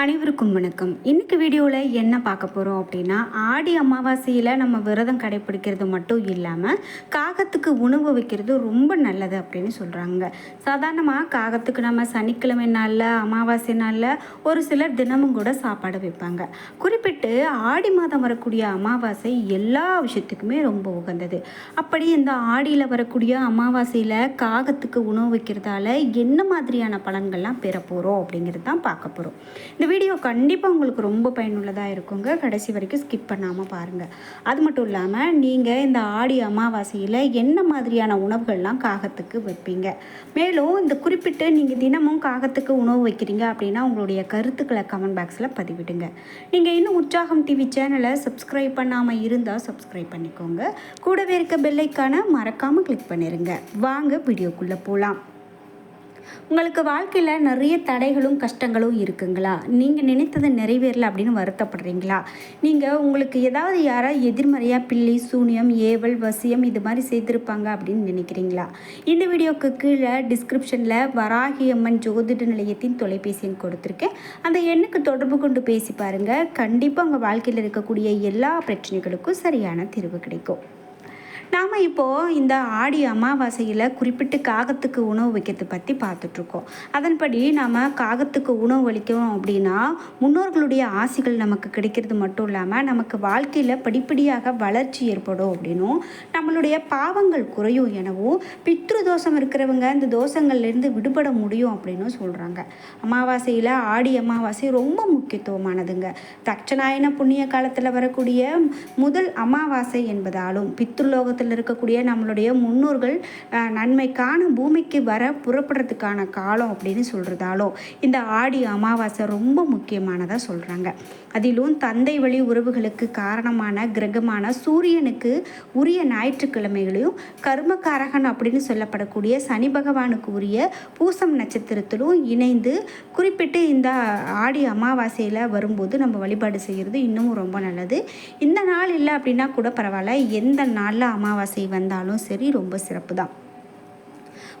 அனைவருக்கும் வணக்கம். இன்னைக்கு வீடியோவில் என்ன பார்க்க போகிறோம் அப்படின்னா ஆடி அமாவாசையில் நம்ம விரதம் கடைப்பிடிக்கிறது மட்டும் இல்லாமல் காகத்துக்கு உணவு வைக்கிறது ரொம்ப நல்லது அப்படின்னு சொல்கிறாங்க சாதாரணமாக காகத்துக்கு நம்ம சனிக்கிழமை நாளில் அமாவாசை நாளில் ஒரு சிலர் தினமும் கூட சாப்பாடு வைப்பாங்க. குறிப்பிட்டு ஆடி மாதம் வரக்கூடிய அமாவாசை எல்லா விஷயத்துக்குமே ரொம்ப உகந்தது. அப்படி இந்த ஆடியில் வரக்கூடிய அமாவாசையில் காகத்துக்கு உணவு வைக்கிறதால என்ன மாதிரியான பலன்கள்லாம் பெற போகிறோம் அப்படிங்கிறது தான் பார்க்க போகிறோம் இந்த வீடியோ கண்டிப்பாக உங்களுக்கு ரொம்ப பயனுள்ளதாக இருக்குங்க. கடைசி வரைக்கும் ஸ்கிப் பண்ணாமல் பாருங்கள் அது மட்டும் இல்லாமல் நீங்கள் இந்த ஆடி அமாவாசையில் என்ன மாதிரியான உணவுகள்லாம் காகத்துக்கு வைப்பீங்க? மேலும் இந்த குறிப்பிட்டு நீங்கள் தினமும் காகத்துக்கு உணவு வைக்கிறீங்க அப்படின்னா உங்களுடைய கருத்துக்களை கமெண்ட் பாக்ஸில் பதிவிடுங்க. நீங்கள் இன்னும் உற்சாகம் டிவி சேனலை சப்ஸ்கிரைப் பண்ணாமல் இருந்தால் சப்ஸ்கிரைப் பண்ணிக்கோங்க. கூடவே இருக்க பெல்லைக்கான மறக்காமல் கிளிக் பண்ணிடுங்க வாங்க வீடியோக்குள்ளே போகலாம் உங்களுக்கு வாழ்க்கையில் நிறைய தடைகளும் கஷ்டங்களும் இருக்குங்களா? நீங்கள் நினைத்தது நிறைவேறல அப்படின்னு வருத்தப்படுறீங்களா? நீங்கள் உங்களுக்கு ஏதாவது யாராவது எதிர்மறையாக பில்லி சூனியம் ஏவல் வசியம் இது மாதிரி செய்திருப்பாங்க அப்படின்னு நினைக்கிறீங்களா? இந்த வீடியோக்கு கீழே டிஸ்கிரிப்ஷனில் வராகி அம்மன் ஜோதிட நிலையத்தின் தொலைபேசி எண் கொடுத்துருக்கேன். அந்த எண்ணுக்கு தொடர்பு கொண்டு பேசி பாருங்கள் கண்டிப்பாக உங்கள் வாழ்க்கையில் இருக்கக்கூடிய எல்லா பிரச்சனைகளுக்கும் சரியான தீர்வு கிடைக்கும். நாம் இப்போது இந்த ஆடி அமாவாசையில் குறிப்பிட்டு காகத்துக்கு உணவு வைக்கிறது பற்றி பார்த்துட்ருக்கோம். அதன்படி நாம் காகத்துக்கு உணவு அளிக்கிறோம் அப்படின்னா முன்னோர்களுடைய ஆசைகள் நமக்கு கிடைக்கிறது மட்டும் இல்லாமல் நமக்கு வாழ்க்கையில் படிப்படியாக வளர்ச்சி ஏற்படும் அப்படின்னும் நம்மளுடைய பாவங்கள் குறையும் எனவும் பித்ரு தோஷம் இருக்கிறவங்க இந்த தோஷங்கள்லேருந்து விடுபட முடியும் அப்படின்னும் சொல்கிறாங்க அமாவாசையில் ஆடி அமாவாசை ரொம்ப முக்கியத்துவமானதுங்க. தட்சநாயன புண்ணிய காலத்தில் வரக்கூடிய முதல் அமாவாசை என்பதாலும் பித்ருலோகத்தில் இருக்கக்கூடிய நம்மளுடைய முன்னோர்கள் நன்மைக்கான பூமிக்கு வர புறப்படுறதுக்கான காலம் அப்படின்னு சொல்கிறதாலும் இந்த ஆடி அமாவாசை ரொம்ப முக்கியமானதாக சொல்கிறாங்க அதிலும் தந்தை வழி உறவுகளுக்கு காரணமான கிரகமான சூரியனுக்கு உரிய ஞாயிற்றுக்கிழமைகளையும் கர்மகாரகன் அப்படின்னு சொல்லப்படக்கூடிய சனி பகவானுக்கு உரிய பூசம் நட்சத்திரத்திலும் இணைந்து குறிப்பிட்டு இந்த ஆடி அமாவாசையில் வரும்போது நம்ம வழிபாடு செய்கிறது இன்னமும் ரொம்ப நல்லது. இந்த நாள் இல்லை அப்படின்னா கூட பரவாயில்ல. எந்த நாளில் அமாவாசை வந்தாலும் சரி ரொம்ப சிறப்பு தான்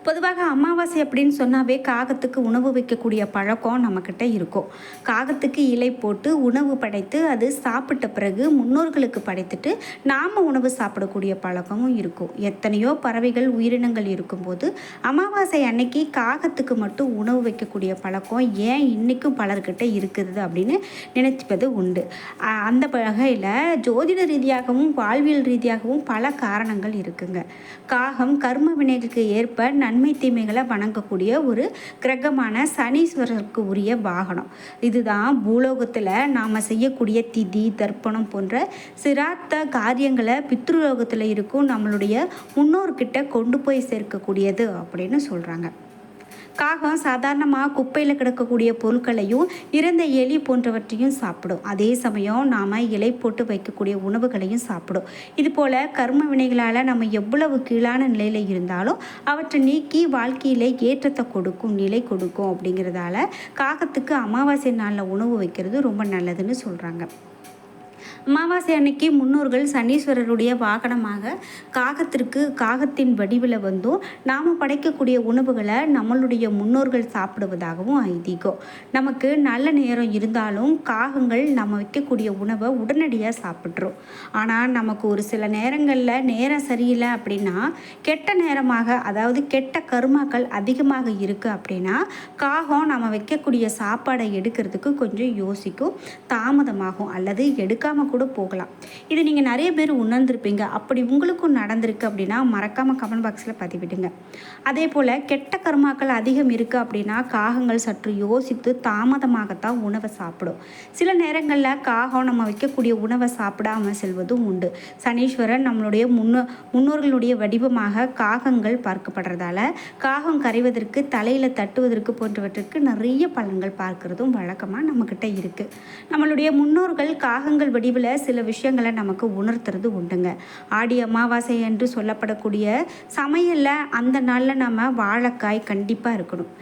பொதுவாக அமாவாசை அப்படின்னு சொன்னாவே காகத்துக்கு உணவு வைக்கக்கூடிய பழக்கம் நம்மக்கிட்ட இருக்கும். காகத்துக்கு இலை போட்டு உணவு படைத்து அது சாப்பிட்ட பிறகு முன்னோர்களுக்கு படைத்துட்டு நாம் உணவு சாப்பிடக்கூடிய பழக்கமும் இருக்கும். எத்தனையோ பறவைகள் உயிரினங்கள் இருக்கும்போது அமாவாசை அன்னைக்கு காகத்துக்கு மட்டும் உணவு வைக்கக்கூடிய பழக்கம் ஏன் இன்றைக்கும் பலர்கிட்ட இருக்குது அப்படின்னு நினைப்பது உண்டு. அந்த வகையில் ஜோதிட ரீதியாகவும் வாழ்வியல் ரீதியாகவும் பல காரணங்கள் இருக்குங்க. காகம் கர்ம வினைகளுக்கு ஏற்ப நன்மை தீமைகளை வணங்கக்கூடிய ஒரு கிரகமான சனீஸ்வரருக்கு உரிய வாகனம். இதுதான் பூலோகத்தில் நாம் செய்யக்கூடிய திதி தர்ப்பணம் போன்ற சிராத்த காரியங்களை பித்ருலோகத்தில் இருக்கும் நம்மளுடைய முன்னோர்கிட்ட கொண்டு போய் சேர்க்கக்கூடியது அப்படின்னு சொல்கிறாங்க காகம் சாதாரணமாக குப்பையில் கிடக்கக்கூடிய பொருட்களையும் இறந்த எலி போன்றவற்றையும் சாப்பிடும். அதே சமயம் நாம் இலை போட்டு வைக்கக்கூடிய உணவுகளையும் சாப்பிடும். இது போல் கர்ம வினைகளால் நம்ம எவ்வளவு கீழான நிலையில் இருந்தாலும் அவற்றை நீக்கி வாழ்க்கையிலே ஏற்றத்தை கொடுக்கும் நிலை கொடுக்கும் அப்படிங்கிறதால காகத்துக்கு அமாவாசை நாளில் உணவு வைக்கிறது ரொம்ப நல்லதுன்னு சொல்கிறாங்க அமாவாசை அன்னைக்கு முன்னோர்கள் சனீஸ்வரருடைய வாகனமாக காகத்திற்கு காகத்தின் வடிவில் வந்தும் நாம் படைக்கக்கூடிய உணவுகளை நம்மளுடைய முன்னோர்கள் சாப்பிடுவதாகவும் ஐதீகம். நமக்கு நல்ல நேரம் இருந்தாலும் காகங்கள் நம்ம வைக்கக்கூடிய உணவை உடனடியாக சாப்பிட்றோம் ஆனால் நமக்கு ஒரு சில நேரங்களில் நேரம் சரியில்லை அப்படின்னா கெட்ட நேரமாக அதாவது கெட்ட கருமாக்கள் அதிகமாக இருக்குது அப்படின்னா காகம் நம்ம வைக்கக்கூடிய சாப்பாடை எடுக்கிறதுக்கு கொஞ்சம் யோசிக்கும் தாமதமாகும் அல்லது எடுக்காமல் கூட போகலாம். இது நீங்கள் நிறைய பேர் உணர்ந்திருப்பீங்க. அப்படி உங்களுக்கும் நடந்திருக்கு அப்படின்னா மறக்காமல் கமெண்ட் பாக்ஸில் பதிவிடுங்க. அதே போல் கெட்ட கருமாக்கள் அதிகம் இருக்குது அப்படின்னா காகங்கள் சற்று யோசித்து தாமதமாகத்தான் உணவை சாப்பிடும். சில நேரங்களில் காகம் நம்ம வைக்கக்கூடிய உணவை சாப்பிடாம செல்வதும் உண்டு. சனீஸ்வரன் நம்மளுடைய முன்னோ முன்னோர்களுடைய வடிவமாக காகங்கள் பார்க்கப்படுறதால காகம் கரைவதற்கு தலையில் தட்டுவதற்கு போன்றவற்றிற்கு நிறைய பலன்கள் பார்க்கறதும் வழக்கமாக நம்மக்கிட்ட இருக்குது நம்மளுடைய முன்னோர்கள் காகங்கள் வடிவில் சில விஷயங்களை நமக்கு உணர்த்துறது உண்டுங்க. ஆடி அமாவாசை என்று சொல்லப்படக்கூடிய சமையலில் அந்த நாளில் நம்ம வாழைக்காய் கண்டிப்பாக இருக்கணும்.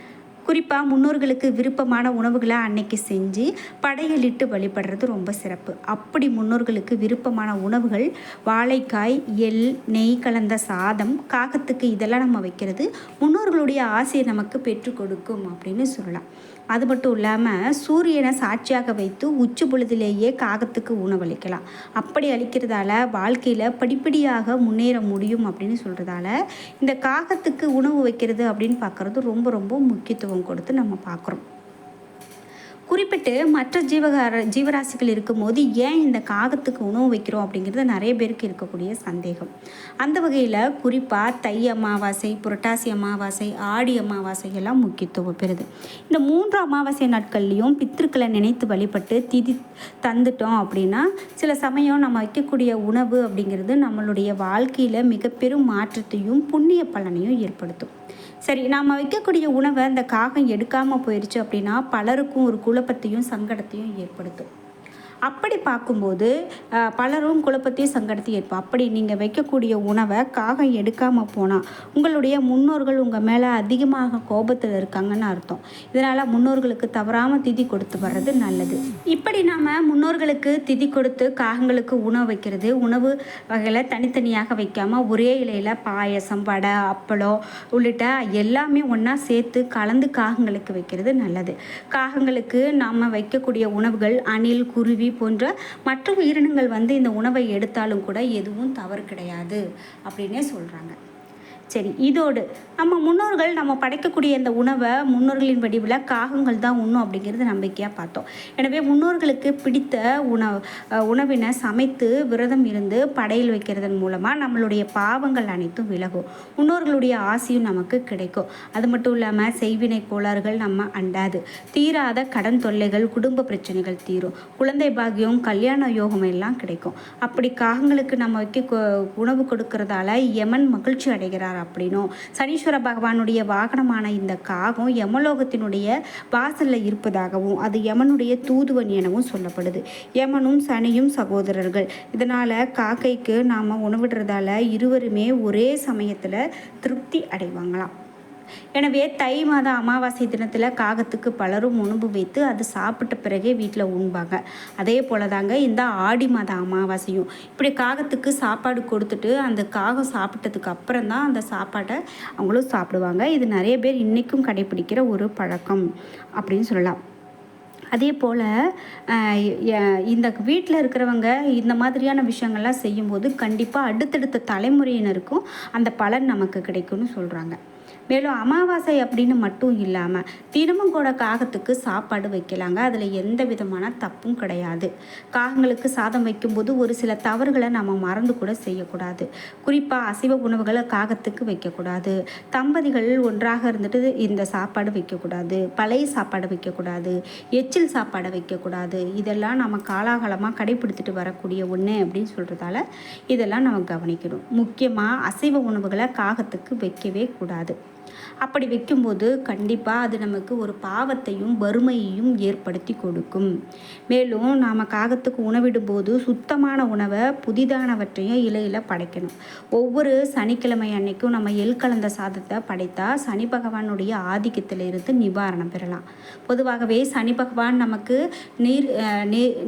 குறிப்பாக முன்னோர்களுக்கு விருப்பமான உணவுகளை அன்னைக்கு செஞ்சு படையலிட்டு வழிபடுறது ரொம்ப சிறப்பு. அப்படி முன்னோர்களுக்கு விருப்பமான உணவுகள் வாழைக்காய் எள் நெய் கலந்த சாதம் காகத்துக்கு இதெல்லாம் நம்ம வைக்கிறது முன்னோர்களுடைய ஆசையை நமக்கு பெற்றுக் கொடுக்கும் அப்படின்னு சொல்லலாம். அது மட்டும் இல்லாமல் சூரியனை சாட்சியாக வைத்து உச்சி பொழுதிலேயே காகத்துக்கு உணவளிக்கலாம் அப்படி அளிக்கிறதால வாழ்க்கையில் படிப்படியாக முன்னேற முடியும் அப்படின்னு சொல்கிறதால இந்த காகத்துக்கு உணவு வைக்கிறது அப்படின்னு பார்க்குறது ரொம்ப ரொம்ப முக்கியத்துவம் கொடுத்து நம்ம பார்க்குறோம் குறிப்பிட்டு மற்ற ஜீவகார ஜீவராசிகள் இருக்கும்போது ஏன் இந்த காகத்துக்கு உணவு வைக்கிறோம் அப்படிங்கிறது நிறைய பேருக்கு இருக்கக்கூடிய சந்தேகம். அந்த வகையில் குறிப்பாக தை அமாவாசை புரட்டாசி அமாவாசை ஆடி அமாவாசை எல்லாம் முக்கியத்துவம் பெறுது. இந்த மூன்று அமாவாசை நாட்கள்லையும் பித்திருக்களை நினைத்து வழிபட்டு திதி தந்துட்டோம் அப்படின்னா சில சமயம் நம்ம வைக்கக்கூடிய உணவு அப்படிங்கிறது நம்மளுடைய வாழ்க்கையில் மிக பெரும் மாற்றத்தையும் புண்ணிய பலனையும் ஏற்படுத்தும். சரி நாம் வைக்கக்கூடிய உணவை அந்த காகம் எடுக்காமல் போயிடுச்சு அப்படின்னா பலருக்கும் ஒரு குழப்பத்தையும் சங்கடத்தையும் ஏற்படுத்தும். அப்படி பார்க்கும்போது பலரும் குழப்பத்தையும் சங்கடத்தையும் இருப்போம் அப்படி நீங்கள் வைக்கக்கூடிய உணவை காகம் எடுக்காமல் போனால் உங்களுடைய முன்னோர்கள் உங்கள் மேலே அதிகமாக கோபத்தில் இருக்காங்கன்னு அர்த்தம். இதனால் முன்னோர்களுக்கு தவறாமல் திதி கொடுத்து வர்றது நல்லது. இப்படி நாம் முன்னோர்களுக்கு திதி கொடுத்து காகங்களுக்கு உணவு வைக்கிறது உணவு வகையில் தனித்தனியாக வைக்காமல் ஒரே இலையில் பாயசம் வடை அப்பளம் உள்ளிட்ட எல்லாமே ஒன்றா சேர்த்து கலந்து காகங்களுக்கு வைக்கிறது நல்லது. காகங்களுக்கு நாம் வைக்கக்கூடிய உணவுகள் அணில் குருவி போன்ற மற்ற உயிரினங்கள் வந்து இந்த உணவை எடுத்தாலும் கூட எதுவும் தவறு கிடையாது அப்படின்னே சொல்கிறாங்க சரி இதோடு நம்ம முன்னோர்கள் நம்ம படைக்கக்கூடிய இந்த உணவை முன்னோர்களின் வடிவில் காகங்கள் தான் உண்ணும் அப்படிங்கிறது நம்பிக்கையாக பார்த்தோம். எனவே முன்னோர்களுக்கு பிடித்த உணவு உணவினை சமைத்து விரதம் இருந்து படையில் வைக்கிறதன் மூலமாக நம்மளுடைய பாவங்கள் அனைத்தும் விலகும். முன்னோர்களுடைய ஆசையும் நமக்கு கிடைக்கும். அது மட்டும் இல்லாமல் செய்வினை கோளாறுகள் நம்ம அண்டாது. தீராத கடன் தொல்லைகள் குடும்ப பிரச்சனைகள் தீரும். குழந்தை பாகியம் கல்யாண யோகம் எல்லாம் கிடைக்கும். அப்படி காகங்களுக்கு நம்ம வைக்க உணவு கொடுக்கறதால யமன் மகிழ்ச்சி அடைகிறார் அப்படின்னும் சனீஸ்வர பகவானுடைய வாகனமான இந்த காகம் யமலோகத்தினுடைய வாசலில் இருப்பதாகவும் அது யமனுடைய தூதுவன் எனவும் சொல்லப்படுது. யமனும் சனியும் சகோதரர்கள். இதனால் காக்கைக்கு நாம் உணவிடுறதால இருவருமே ஒரே சமயத்தில் திருப்தி அடைவாங்களாம். எனவே தை மாத அமாவாசை தினத்தில் காகத்துக்கு பலரும் உணவு வைத்து அது சாப்பிட்ட பிறகே வீட்டில் உண்பாங்க. அதே போல தாங்க இந்த ஆடி மாத அமாவாசையும். இப்படி காகத்துக்கு சாப்பாடு கொடுத்துட்டு அந்த காகம் சாப்பிட்டதுக்கு அப்புறம் தான் அந்த சாப்பாட்டை அவங்களும் சாப்பிடுவாங்க. இது நிறைய பேர் இன்றைக்கும் கடைபிடிக்கிற ஒரு பழக்கம் அப்படின்னு சொல்லலாம். அதே போல் இந்த வீட்டில் இருக்கிறவங்க இந்த மாதிரியான விஷயங்கள்லாம் செய்யும்போது கண்டிப்பாக அடுத்தடுத்த தலைமுறையினருக்கும் அந்த பலன் நமக்கு கிடைக்கும்னு சொல்கிறாங்க மேலும் அமாவாசை அப்படின்னு மட்டும் இல்லாமல் தினமும் கூட காகத்துக்கு சாப்பாடு வைக்கலாங்க. அதில் எந்த விதமான தப்பும் கிடையாது. காகங்களுக்கு சாதம் வைக்கும்போது ஒரு சில தவறுகளை நம்ம மறந்து கூட செய்யக்கூடாது. குறிப்பாக அசைவ உணவுகளை காகத்துக்கு வைக்கக்கூடாது. தம்பதிகள் ஒன்றாக இருந்துட்டு இந்த சாப்பாடு வைக்கக்கூடாது. பழைய சாப்பாடு வைக்கக்கூடாது. எச்சில் சாப்பாடை வைக்கக்கூடாது. இதெல்லாம் நம்ம காலாகாலமாக கடைப்பிடித்துட்டு வரக்கூடிய ஒன்று அப்படின்னு சொல்கிறதால இதெல்லாம் நம்ம கவனிக்கணும். முக்கியமாக அசைவ உணவுகளை காகத்துக்கு வைக்கவே கூடாது. அப்படி வைக்கும்போது கண்டிப்பாக அது நமக்கு ஒரு பாவத்தையும் வறுமையையும் ஏற்படுத்தி கொடுக்கும். மேலும் நாம் காகத்துக்கு உணவிடும்போது சுத்தமான உணவை புதிதானவற்றையும் இலையில் படைக்கணும். ஒவ்வொரு சனிக்கிழமை அன்னைக்கும் நம்ம எள் கலந்த சாதத்தை படைத்தா சனி பகவானுடைய ஆதிக்கத்தில் இருந்து நிவாரணம் பெறலாம். பொதுவாகவே சனி பகவான் நமக்கு நீர்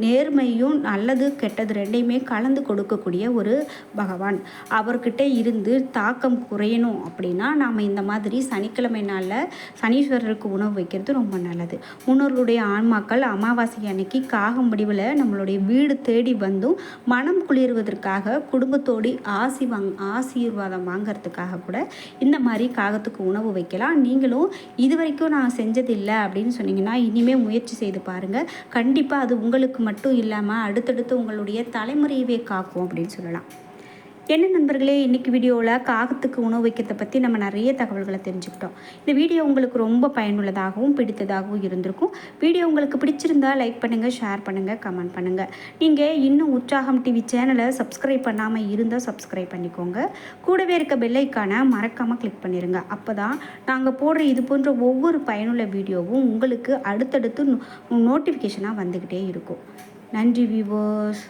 நேர்மையும் நல்லது கெட்டது ரெண்டையுமே கலந்து கொடுக்கக்கூடிய ஒரு பகவான். அவர்கிட்ட இருந்து தாக்கம் குறையணும் அப்படின்னா நாம் இந்த மாதிரி சனிக்கிழமை நாளில் சனீஸ்வரருக்கு உணவு வைக்கிறது ரொம்ப நல்லது. முன்னோர்களுடைய ஆன்மாக்கள் அமாவாசை அன்னைக்கு காகம் முடிவில் நம்மளுடைய வீடு தேடி வந்தும் மனம் குளிர்வதற்காக குடும்பத்தோடு ஆசி வாங் ஆசீர்வாதம் வாங்கிறதுக்காக கூட இந்த மாதிரி காகத்துக்கு உணவு வைக்கலாம். நீங்களும் இது வரைக்கும் நான் செஞ்சதில்லை அப்படின்னு சொன்னீங்கன்னா இனிமேல் முயற்சி செய்து பாருங்கள் கண்டிப்பாக அது உங்களுக்கு மட்டும் இல்லாமல் அடுத்தடுத்து உங்களுடைய தலைமுறையவே காக்கும் அப்படின்னு சொல்லலாம். என்ன நண்பர்களே இன்றைக்கி வீடியோவில் காகத்துக்கு உணவு வைக்கிறத பற்றி நம்ம நிறைய தகவல்களை தெரிஞ்சுக்கிட்டோம். இந்த வீடியோ உங்களுக்கு ரொம்ப பயனுள்ளதாகவும் பிடித்ததாகவும் இருந்திருக்கும். வீடியோ உங்களுக்கு பிடிச்சிருந்தா லைக் பண்ணுங்கள் ஷேர் பண்ணுங்கள் கமெண்ட் பண்ணுங்கள் நீங்கள் இன்னும் உற்சாகம் டிவி சேனலை சப்ஸ்கிரைப் பண்ணாமல் இருந்தால் சப்ஸ்கிரைப் பண்ணிக்கோங்க. கூடவே இருக்க பெல்லைக்கான மறக்காமல் கிளிக் பண்ணிடுங்க அப்போ தான் நாங்கள் போடுற இது போன்ற ஒவ்வொரு பயனுள்ள வீடியோவும் உங்களுக்கு அடுத்தடுத்து நோட்டிஃபிகேஷனாக வந்துக்கிட்டே இருக்கும். நன்றி வியூவர்ஸ்